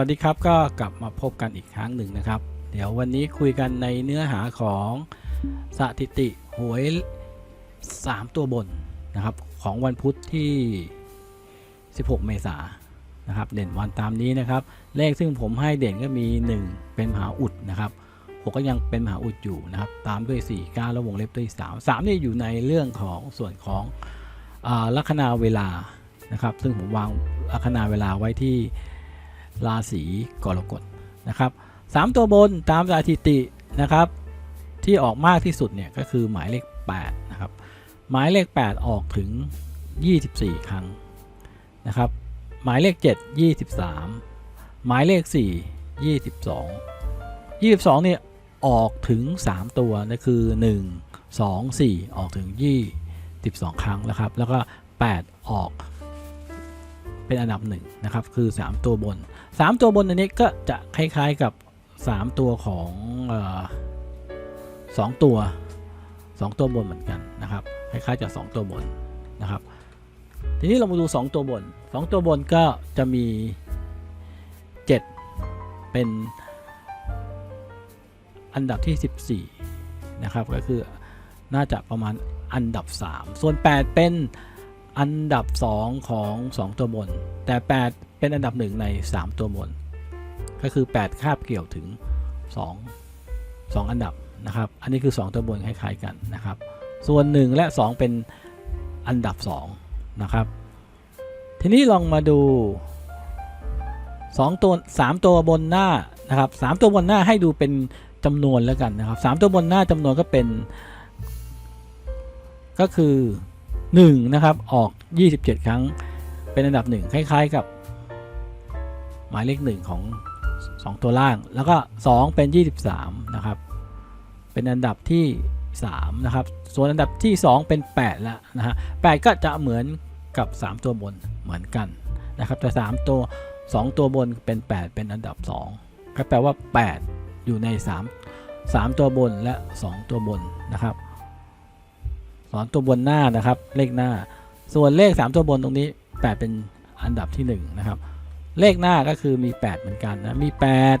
วัสดีครับก็กลับมาพบกันอีกครั้งหนึ่งนะครับ เดี๋ยววันนี้คุยกันในเนื้อหาของสถิติหวย 3 ตัวบนนะครับของวันพุธที่ 16 เมษายนนะครับเด่นวันตามนี้นะครับ เลขซึ่งผมให้เด่นก็มี 1 เป็นมหาอุดนะครับ6ก็ยังเป็นมหาอุดอยู่นะครับตามด้วย 4 9 แล้ววงเล็บด้วย3 3นี่อยู่ในเรื่องของส่วนของอาลัคนาเวลานะครับซึ่งผมวางลัคนาเวลาไว้ที่ ราศีกรกฎนะครับสามตัวบนตามสถิตินะครับ ที่ออกมากที่สุดเนี่ยก็คือหมายเลข8นะครับหมายเลข 8 ออกถึง 24 ครั้งนะครับ หมายเลข 7 23 หมายเลข 4 22 22เนี่ยออกถึง 3 ตัวนั่นคือ 1 2 4 ออกถึง 22 ครั้งนะครับ แล้วก็ 8 ออก เป็นอันดับหนึ่งนะครับคือ 3 ตัวบน 3 ตัวบนอันนี้ก็จะคล้ายๆกับ 3 ตัวของออสองตัว 2 ตัวบนเหมือนกันนะครับคล้ายๆกับ2ตัวบนนะครับทีนี้เรามาดู 2 ตัวบน 2 ตัวบนก็จะมี 7 เป็นอันดับที่ 14นะครับก็คือน่าจะประมาณอันดับ 3 ส่วน 8 เป็น อันดับ 2 ของ 2 ตัวบน แต่ 8 เป็นอันดับ 1 ใน 3 ตัวบน ก็คือ 8 คาบเกี่ยวถึง 2 2 อันดับนะครับ อันนี้คือ 2 ตัวบนคล้ายๆกันนะครับ ส่วน 1 และ 2 เป็นอันดับ 2 นะครับ ทีนี้ลองมาดู 2 ตัว 3 ตัวบนหน้านะครับ3ตัวบนหน้าให้ดูเป็นจำนวนแล้วกันนะครับ3ตัวบนหน้าจำนวนก็เป็น ก็คือ 1นะครับออก 27 ครั้ง เป็นอันดับ 1 คล้าย ๆ กับ หมายเลข 1 ของ 2 ตัวล่าง แล้วก็ 2 เป็น 23 นะครับ เป็นอันดับที่ 3 นะครับ ส่วนอันดับที่ 2 เป็น 8 แล้วนะฮะ8ก็จะเหมือนกับ 3 ตัวบนเหมือนกันนะครับแต่3ตัว 2 ตัวบนเป็น 8 เป็นอันดับ 2 ก็แปลว่า 8 อยู่ใน 3 3 ตัวบนและ 2 ตัวบนนะครับ สอนตัวบนหน้านะครับ เลขหน้า ส่วนเลข 3 ตัวบนตรงนี้ 8 เป็นอันดับที่1นะครับ เลขหน้าก็คือมี 8 เหมือนกันนะ มี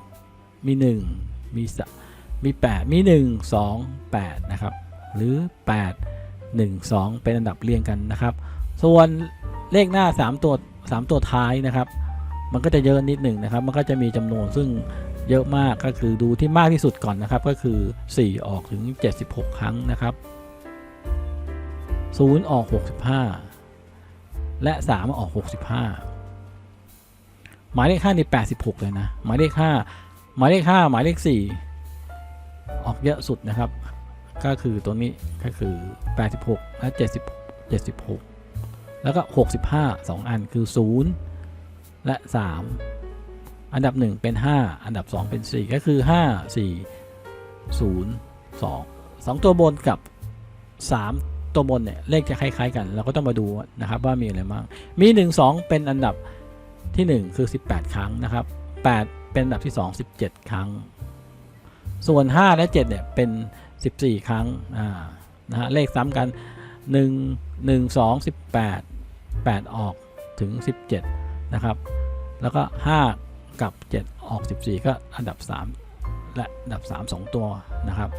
8 มี 1 มีมี 8 มี 1 2 8 นะครับ หรือ 8 1 2 เป็นอันดับเรียงกันนะครับ ส่วนเลขหน้า 3 ตัว 3 ตัวท้ายนะครับ มันก็จะเยอะนิดหนึ่งนะครับ มันก็จะมีจำนวนซึ่งเยอะมากก็คือดูที่มากที่สุดก่อนนะครับ ก็คือ 4 ออกถึง 76 ครั้งนะครับ 0 ออก 65 และ 3 ออก 65 หมายเลข5นี่86 เลยนะ หมายเลข5หมายเลข5หมายเลข 4 ออกเยอะสุดนะครับ ก็คือตัวนี้ก็คือ 86 และ 70 76 แล้วก็ 65 2 อันคือ 0 และ 3 อันดับ 1 เป็น 5 อันดับ 2 เป็น 4 ก็คือ 5 4 0 2 2 ตัวบนกับ 3 ตัวบนเนี่ยเลขจะคล้ายๆ กัน เราก็ต้องมาดูนะครับว่ามีอะไรบ้างมี 1 2 เป็นอันดับที่ 1 คือ 18 ครั้งนะครับ 8 เป็นอันดับที่ 2 17 ครั้ง ส่วน 5 และ 7 เนี่ยเป็น 14 ครั้งอ่านะฮะเลขซ้ำกัน 1 1 2 18 8 ออกถึง 17 นะครับ แล้วก็ 5 กับ 7 ออก 14 ก็อันดับ 3 และอันดับ 3 2 ตัวนะครับ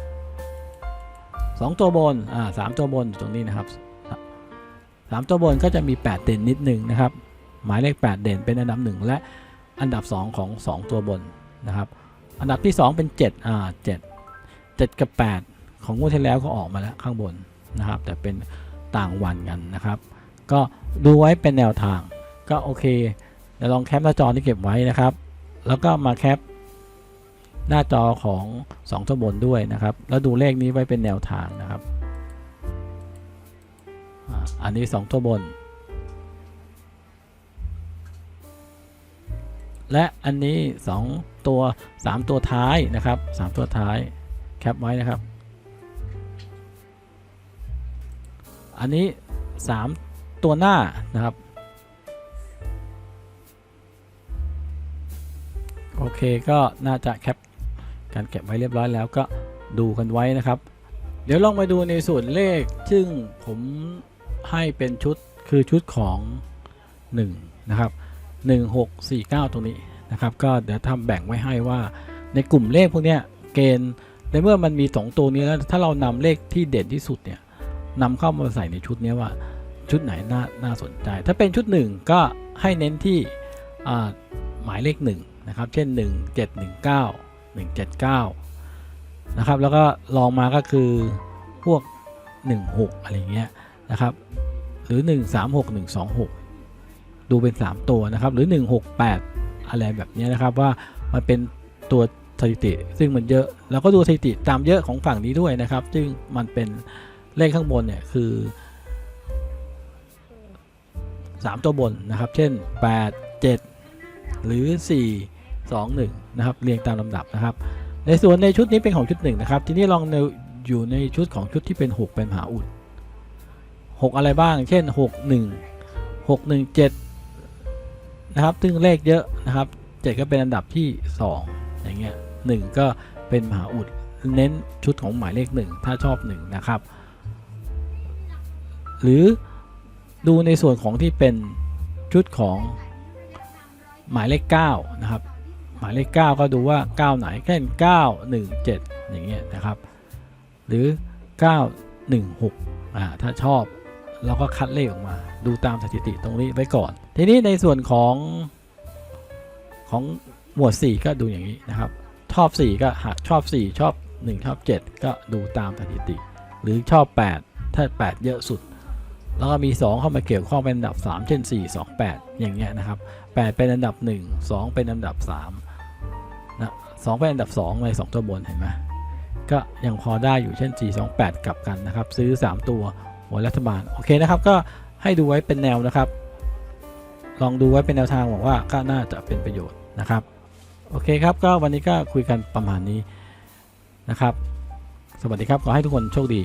2 ตัวบนอ่าสามตัวบนตรงนี้นะครับ 3 ตัวบนก็จะมี 8 เด่นนิดหนึ่งนะครับ หมายเลข 8 เด่นเป็นอันดับ 1 และอันดับ 2 ของ 2 ตัวบนนะครับ อันดับที่ 2 เป็น 7 อ่า 7 7 กับ 8 ของงวดที่แล้วก็ออกมาแล้วข้างบนนะครับ แต่เป็นต่างวันกันนะครับ ก็ดูไว้เป็นแนวทางก็โอเคเดี๋ยวลองแคปหน้าจอที่เก็บไว้นะครับ แล้วก็มาแคป หน้าจอของ2ตัวบนด้วยนะครับ แล้วดูเลขนี้ไว้เป็นแนวทางนะครับ อันนี้ 2 ตัวบน และอันนี้ 2 ตัว 3 ตัวท้ายนะครับ 3 ตัวท้ายแคปไว้นะครับ อันนี้ 3 ตัวหน้านะครับโอเคก็น่าจะแคป การเก็บไว้เรียบร้อยแล้วก็ดูกันไว้นะครับ เดี๋ยวลองมาดูในส่วนเลข ซึ่งผมให้เป็นชุดคือชุดของ 1 นะครับ 1649 ตรงนี้นะครับ ก็เดี๋ยวทำแบ่งไว้ให้ว่าในกลุ่มเลขพวกนี้เกณฑ์ในเมื่อมันมีสองตัวนี้แล้วถ้าเรานำเลขที่เด่นที่สุดเนี่ยนำเข้ามาใส่ในชุดนี้ว่าชุดไหนน่าน่าสนใจ ถ้าเป็นชุดหนึ่งก็ให้เน้นที่หมายเลขหนึ่งนะครับ เช่น 1 179 นะครับ แล้วก็ลองมาก็คือพวก 1 6 อะไรเงี้ยนะครับ หรือ 1 3 6 1 2 6 ดูเป็น 3 ตัวนะครับ หรือ 1 6 8 อะไรแบบเนี้ยนะครับว่ามันเป็นตัวสถิติซึ่งมันเยอะแล้วก็ดูสถิติตามเยอะของฝั่งนี้ด้วยนะครับ ซึ่งมันเป็นเลขข้างบนเนี่ยคือ 3 ตัวบนนะครับ เช่น 8 7 หรือ 4 2 1นะครับเรียงตามลำดับนะครับ ในส่วนในชุดนี้เป็นของชุดหนึ่งนะครับทีนี้ลองอยู่ในชุดของชุดที่เป็น 6 เป็นมหาอุด 6 อะไรบ้าง เช่น 6 1 6 1 7นะครับซึ่งเลขเยอะนะครับ 7 ก็เป็นอันดับที่ 2 อย่างเงี้ย1ก็เป็นมหาอุดเน้นชุดของหมายเลข 1 ถ้าชอบ 1 นะครับ หรือดูในส่วนของที่เป็นชุดของหมายเลข 9 นะครับ หมายเลข 9 ก็ดูว่า 9 ไหนเช่น9 1 7 อย่างเงี้ยนะครับ หรือ 9 1 6อ่าถ้าชอบเราก็คัดเลขออกมา ดูตามสถิติตรงนี้ไว้ก่อน ทีนี้ในส่วนของของหมวด 4 ก็ดูอย่างนี้นะครับ ชอบ 4 ก็หากชอบ 4 ชอบ 1 ชอบ 7 ก็ดูตามสถิติ หรือชอบ 8 ถ้า 8 เยอะสุด แล้วก็มี 2 เข้ามาเกี่ยวข้องเป็นอันดับ 3 เช่น 4 2 8 อย่างเงี้ยนะครับ 8 เป็นอันดับ 1 2 เป็นอันดับ 3 2เป็นอันดับ2ใน2 ตัวบนเห็นไหมก็ยังพอได้อยู่เช่น4 2 8 กลับกันนะครับ ซื้อ 3 ตัวหวรัฐบาล โอเคนะครับ ก็ให้ดูไว้เป็นแนวนะครับ ลองดูไว้เป็นแนวทางหวังว่าก็น่าจะเป็นประโยชน์นะครับ โอเคครับ ก็วันนี้ก็คุยกันประมาณนี้นะครับ สวัสดีครับ ขอให้ทุกคนโชคดี